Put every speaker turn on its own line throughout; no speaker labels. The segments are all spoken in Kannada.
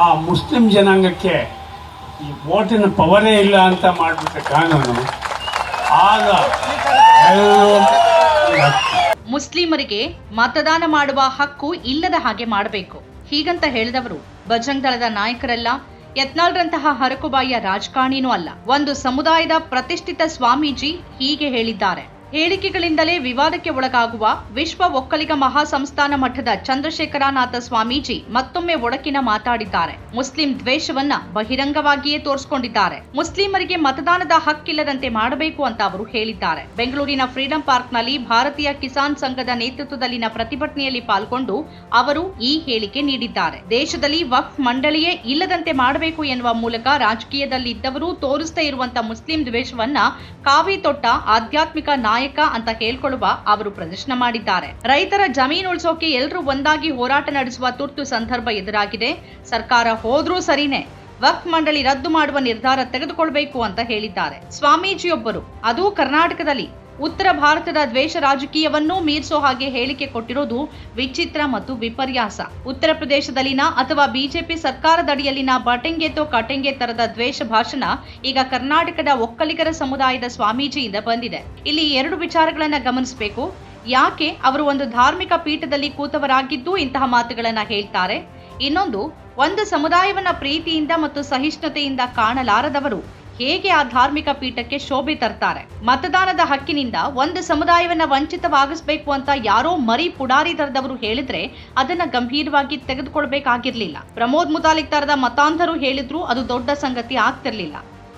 ಆ ಮುಸ್ಲಿಂ ಜನಾಂಗಕ್ಕೆ ಈ ವೋಟಿನ ಪವರೇ ಇಲ್ಲ ಅಂತ ಮಾಡಿಬಿಟ್ಟ ಕಾನೂನು, ಆಗ
ಮುಸ್ಲಿಮರಿಗೆ ಮತದಾನ ಮಾಡುವ ಹಕ್ಕು ಇಲ್ಲದ ಹಾಗೆ ಮಾಡಬೇಕು. ಹೀಗಂತ ಹೇಳಿದವರು ಬಜರಂಗ್ ದಳದ ನಾಯಕರಲ್ಲ, ಯತ್ನಾಳ್ರಂತಹ ಹರಕುಬಾಯಿಯ ರಾಜಕಾರಣಿನೂ ಅಲ್ಲ. ಒಂದು ಸಮುದಾಯದ ಪ್ರತಿಷ್ಠಿತ ಸ್ವಾಮೀಜಿ ಹೀಗೆ ಹೇಳಿದ್ದಾರೆ. ಹೇಳಿಕೆಗಳಿಂದಲೇ ವಿವಾದಕ್ಕೆ ಒಳಗಾಗುವ ವಿಶ್ವ ಒಕ್ಕಲಿಗ ಮಹಾಸಂಸ್ಥಾನ ಮಠದ ಚಂದ್ರಶೇಖರನಾಥ ಸ್ವಾಮೀಜಿ ಮತ್ತೊಮ್ಮೆ ಒಡಕಿನ ಮಾತಾಡಿದ್ದಾರೆ. ಮುಸ್ಲಿಂ ದ್ವೇಷವನ್ನ ಬಹಿರಂಗವಾಗಿಯೇ ತೋರಿಸಿಕೊಂಡಿದ್ದಾರೆ. ಮುಸ್ಲಿಮರಿಗೆ ಮತದಾನದ ಹಕ್ಕಿಲ್ಲದಂತೆ ಮಾಡಬೇಕು ಅಂತ ಅವರು ಹೇಳಿದ್ದಾರೆ. ಬೆಂಗಳೂರಿನ ಫ್ರೀಡಂ ಪಾರ್ಕ್ನಲ್ಲಿ ಭಾರತೀಯ ಕಿಸಾನ್ ಸಂಘದ ನೇತೃತ್ವದಲ್ಲಿನ ಪ್ರತಿಭಟನೆಯಲ್ಲಿ ಪಾಲ್ಗೊಂಡು ಅವರು ಈ ಹೇಳಿಕೆ ನೀಡಿದ್ದಾರೆ. ದೇಶದಲ್ಲಿ ವಕ್ಫ್ ಮಂಡಳಿಯೇ ಇಲ್ಲದಂತೆ ಮಾಡಬೇಕು ಎನ್ನುವ ಮೂಲಕ ರಾಜಕೀಯದಲ್ಲಿ ಇದ್ದವರು ತೋರಿಸ್ತಾ ಇರುವಂತಹ ಮುಸ್ಲಿಂ ದ್ವೇಷವನ್ನ ಕಾವಿ ತೊಟ್ಟ ಆಧ್ಯಾತ್ಮಿಕ ನಾಯಕ ಅಂತ ಹೇಳ್ಕೊಳ್ಳುವ ಅವರು ಪ್ರದರ್ಶನ ಮಾಡಿದ್ದಾರೆ. ರೈತರ ಜಮೀನು ಉಳಿಸೋಕೆ ಎಲ್ಲರೂ ಒಂದಾಗಿ ಹೋರಾಟ ನಡೆಸುವ ತುರ್ತು ಸಂದರ್ಭ ಎದುರಾಗಿದೆ. ಸರ್ಕಾರ ಹೋದ್ರೂ ಸರಿನೇ, ವಕ್ಫ್ ಮಂಡಳಿ ರದ್ದು ಮಾಡುವ ನಿರ್ಧಾರ ತೆಗೆದುಕೊಳ್ಬೇಕು ಅಂತ ಹೇಳಿದ್ದಾರೆ. ಸ್ವಾಮೀಜಿಯೊಬ್ಬರು, ಅದೂ ಕರ್ನಾಟಕದಲ್ಲಿ ಉತ್ತರ ಭಾರತದ ದ್ವೇಷ ರಾಜಕೀಯವನ್ನೂ ಮೀರಿಸೋ ಹಾಗೆ ಹೇಳಿಕೆ ಕೊಟ್ಟಿರೋದು ವಿಚಿತ್ರ ಮತ್ತು ವಿಪರ್ಯಾಸ. ಉತ್ತರ ಪ್ರದೇಶದಲ್ಲಿನ ಅಥವಾ ಬಿಜೆಪಿ ಸರ್ಕಾರದಡಿಯಲ್ಲಿನ ಬಟೆಂಗೆತೋ ಕಟೆಂಗೆ ತರದ ದ್ವೇಷ ಭಾಷಣ ಈಗ ಕರ್ನಾಟಕದ ಒಕ್ಕಲಿಗರ ಸಮುದಾಯದ ಸ್ವಾಮೀಜಿಯಿಂದ ಬಂದಿದೆ. ಇಲ್ಲಿ ಎರಡು ವಿಚಾರಗಳನ್ನ ಗಮನಿಸಬೇಕು. ಯಾಕೆ ಅವರು ಒಂದು ಧಾರ್ಮಿಕ ಪೀಠದಲ್ಲಿ ಕೂತವರಾಗಿದ್ದು ಇಂತಹ ಮಾತುಗಳನ್ನ ಹೇಳ್ತಾರೆ? ಇನ್ನೊಂದು, ಒಂದು ಸಮುದಾಯವನ್ನ ಪ್ರೀತಿಯಿಂದ ಮತ್ತು ಸಹಿಷ್ಣುತೆಯಿಂದ ಕಾಣಲಾರದವರು ಹೇಗೆ ಆ ಧಾರ್ಮಿಕ ಪೀಠಕ್ಕೆ ಶೋಭೆ ತರ್ತಾರೆ? ಮತದಾನದ ಹಕ್ಕಿನಿಂದ ಒಂದು ಸಮುದಾಯವನ್ನ ವಂಚಿತವಾಗಿಸ್ಬೇಕು ಅಂತ ಯಾರೋ ಮರಿ ಪುಡಾರಿ ತರದವರು ಹೇಳಿದ್ರೆ ಅದನ್ನ ಗಂಭೀರವಾಗಿ ತೆಗೆದುಕೊಳ್ಬೇಕಾಗಿರ್ಲಿಲ್ಲ. ಪ್ರಮೋದ್ ಮುತಾಲಿಕ್ ತರದ ಮತಾಂಧರು ಹೇಳಿದ್ರು ಅದು ದೊಡ್ಡ ಸಂಗತಿ ಆಗ್ತಿರ್ಲಿಲ್ಲ.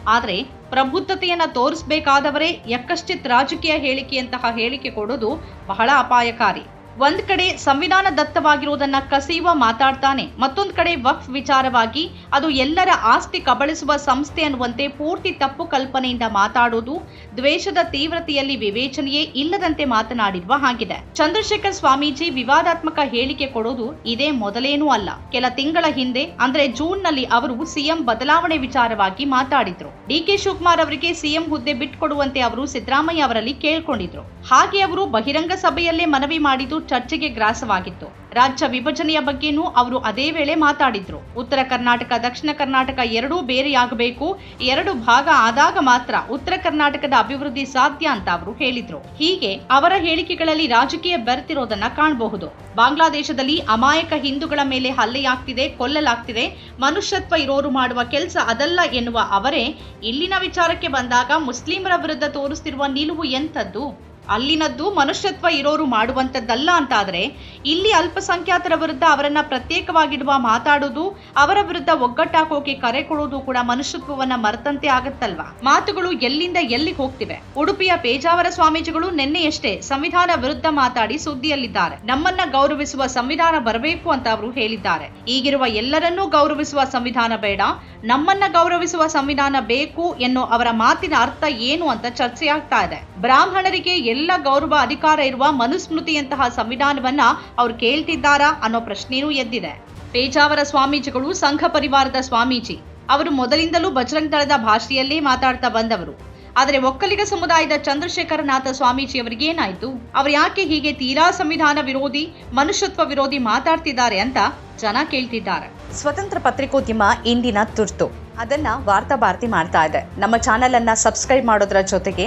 ಆದ್ರೆ ಪ್ರಬುದ್ಧತೆಯನ್ನ ತೋರಿಸಬೇಕಾದವರೇ ಯಕ್ಕಶ್ಚಿತ್ ರಾಜಕೀಯ ಹೇಳಿಕೆಯಂತಹ ಹೇಳಿಕೆ ಕೊಡೋದು ಬಹಳ ಅಪಾಯಕಾರಿ. ಒಂದ್ ಕಡೆ ಸಂವಿಧಾನ ದತ್ತವಾಗಿರುವುದನ್ನ ಕಸಿಯುವ ಮಾತಾಡ್ತಾನೆ, ಮತ್ತೊಂದು ಕಡೆ ವಕ್ಫ್ ವಿಚಾರವಾಗಿ ಅದು ಎಲ್ಲರ ಆಸ್ತಿ ಕಬಳಿಸುವ ಸಂಸ್ಥೆ ಅನ್ನುವಂತೆ ಪೂರ್ತಿ ತಪ್ಪು ಕಲ್ಪನೆಯಿಂದ ಮಾತಾಡೋದು ದ್ವೇಷದ ತೀವ್ರತೆಯಲ್ಲಿ ವಿವೇಚನೆಯೇ ಇಲ್ಲದಂತೆ ಮಾತನಾಡಿರುವ ಹಾಗಿದೆ. ಚಂದ್ರಶೇಖರ್ ಸ್ವಾಮೀಜಿ ವಿವಾದಾತ್ಮಕ ಹೇಳಿಕೆ ಕೊಡೋದು ಇದೇ ಮೊದಲೇನೂ ಅಲ್ಲ. ಕೆಲ ತಿಂಗಳ ಹಿಂದೆ, ಅಂದ್ರೆ ಜೂನ್ನಲ್ಲಿ ಅವರು ಸಿಎಂ ಬದಲಾವಣೆ ವಿಚಾರವಾಗಿ ಮಾತಾಡಿದ್ರು. ಡಿಕೆ ಶಿವಕುಮಾರ್ ಅವರಿಗೆ ಸಿಎಂ ಹುದ್ದೆ ಬಿಟ್ಕೊಡುವಂತೆ ಅವರು ಸಿದ್ದರಾಮಯ್ಯ ಅವರಲ್ಲಿ ಕೇಳ್ಕೊಂಡಿದ್ರು. ಹಾಗೆ ಅವರು ಬಹಿರಂಗ ಸಭೆಯಲ್ಲೇ ಮನವಿ ಮಾಡಿದ್ದು ಚರ್ಚೆಗೆ ಗ್ರಾಸವಾಗಿತ್ತು. ರಾಜ್ಯ ವಿಭಜನೆಯ ಬಗ್ಗೆನೂ ಅವರು ಅದೇ ವೇಳೆ ಮಾತಾಡಿದ್ರು. ಉತ್ತರ ಕರ್ನಾಟಕ, ದಕ್ಷಿಣ ಕರ್ನಾಟಕ ಎರಡೂ ಬೇರೆಯಾಗಬೇಕು, ಎರಡು ಭಾಗ ಆದಾಗ ಮಾತ್ರ ಉತ್ತರ ಕರ್ನಾಟಕದ ಅಭಿವೃದ್ಧಿ ಸಾಧ್ಯ ಅಂತ ಅವರು ಹೇಳಿದ್ರು. ಹೀಗೆ ಅವರ ಹೇಳಿಕೆಗಳಲ್ಲಿ ರಾಜಕೀಯ ಬೆರೆತಿರೋದನ್ನ ಕಾಣಬಹುದು. ಬಾಂಗ್ಲಾದೇಶದಲ್ಲಿ ಅಮಾಯಕ ಹಿಂದೂಗಳ ಮೇಲೆ ಹಲ್ಲೆಯಾಗ್ತಿದೆ, ಕೊಲ್ಲಲಾಗ್ತಿದೆ, ಮನುಷ್ಯತ್ವ ಇರೋರು ಮಾಡುವ ಕೆಲಸ ಅದಲ್ಲ ಎನ್ನುವ ಅವರೇ ಇಲ್ಲಿನ ವಿಚಾರಕ್ಕೆ ಬಂದಾಗ ಮುಸ್ಲಿಮರ ವಿರುದ್ಧ ತೋರಿಸ್ತಿರುವ ನಿಲುವು ಎಂಥದ್ದು? ಅಲ್ಲಿನದ್ದು ಮನುಷ್ಯತ್ವ ಇರೋರು ಮಾಡುವಂಥದ್ದಲ್ಲ ಅಂತಾದರೆ, ಇಲ್ಲಿ ಅಲ್ಪಸಂಖ್ಯಾತರ ವಿರುದ್ಧ ಅವರನ್ನು ಪ್ರತ್ಯೇಕವಾಗಿಡುವ ಮಾತಾಡೋದು, ಅವರ ವಿರುದ್ಧ ಒಗ್ಗಟ್ಟಾಕೋಕೆ ಕರೆ ಕೊಡೋದು ಕೂಡ ಮನುಷ್ಯತ್ವವನ್ನ ಮರೆತಂತೆ ಆಗತ್ತಲ್ವಾ? ಮಾತುಗಳು ಎಲ್ಲಿಂದ ಎಲ್ಲಿಗೆ ಹೋಗ್ತಿವೆ? ಉಡುಪಿಯ ಪೇಜಾವರ ಸ್ವಾಮೀಜಿಗಳು ನಿನ್ನೆಯಷ್ಟೇ ಸಂವಿಧಾನ ವಿರುದ್ಧ ಮಾತಾಡಿ ಸುದ್ದಿಯಲ್ಲಿದ್ದಾರೆ. ನಮ್ಮನ್ನ ಗೌರವಿಸುವ ಸಂವಿಧಾನ ಬರಬೇಕು ಅಂತ ಅವರು ಹೇಳಿದ್ದಾರೆ. ಈಗಿರುವ ಎಲ್ಲರನ್ನೂ ಗೌರವಿಸುವ ಸಂವಿಧಾನ ಬೇಡ, ನಮ್ಮನ್ನ ಗೌರವಿಸುವ ಸಂವಿಧಾನ ಬೇಕು ಎನ್ನುವ ಅವರ ಮಾತಿನ ಅರ್ಥ ಏನು ಅಂತ ಚರ್ಚೆಯಾಗ್ತಾ ಇದೆ. ಬ್ರಾಹ್ಮಣರಿಗೆ ಎಲ್ಲ ಗೌರವ ಅಧಿಕಾರ ಇರುವ ಮನುಸ್ಮೃತಿಯಂತಹ ಸಂವಿಧಾನವನ್ನ ಅವ್ರು ಕೇಳ್ತಿದ್ದಾರಾ ಅನ್ನೋ ಪ್ರಶ್ನೆಯೂ ಎದ್ದಿದೆ. ಪೇಜಾವರ ಸ್ವಾಮೀಜಿಗಳು, ಸಂಘ ಪರಿವಾರದ ಸ್ವಾಮೀಜಿ, ಅವರು ಮೊದಲಿಂದಲೂ ಬಜರಂಗ್ ದಳದ ಭಾಷೆಯಲ್ಲೇ ಮಾತಾಡ್ತಾ ಬಂದವರು. ಆದರೆ ಒಕ್ಕಲಿಗ ಸಮುದಾಯದ ಚಂದ್ರಶೇಖರನಾಥ ಸ್ವಾಮೀಜಿ ಅವರಿಗೆ ಏನಾಯ್ತು? ಅವ್ರು ಯಾಕೆ ಹೀಗೆ ತೀರಾ ಸಂವಿಧಾನ ವಿರೋಧಿ, ಮನುಷ್ಯತ್ವ ವಿರೋಧಿ ಮಾತಾಡ್ತಿದ್ದಾರೆ ಅಂತ ಜನ ಕೇಳ್ತಿದ್ದಾರೆ.
ಸ್ವತಂತ್ರ ಪತ್ರಿಕೋದ್ಯಮ ಇಂದಿನ ತುರ್ತು. ಅದನ್ನ ವಾರ್ತಾ ಭಾರತಿ ಮಾಡ್ತಾ ಇದೆ. ನಮ್ಮ ಚಾನೆಲ್ ಅನ್ನ ಸಬ್ಸ್ಕ್ರೈಬ್ ಮಾಡೋದ್ರ ಜೊತೆಗೆ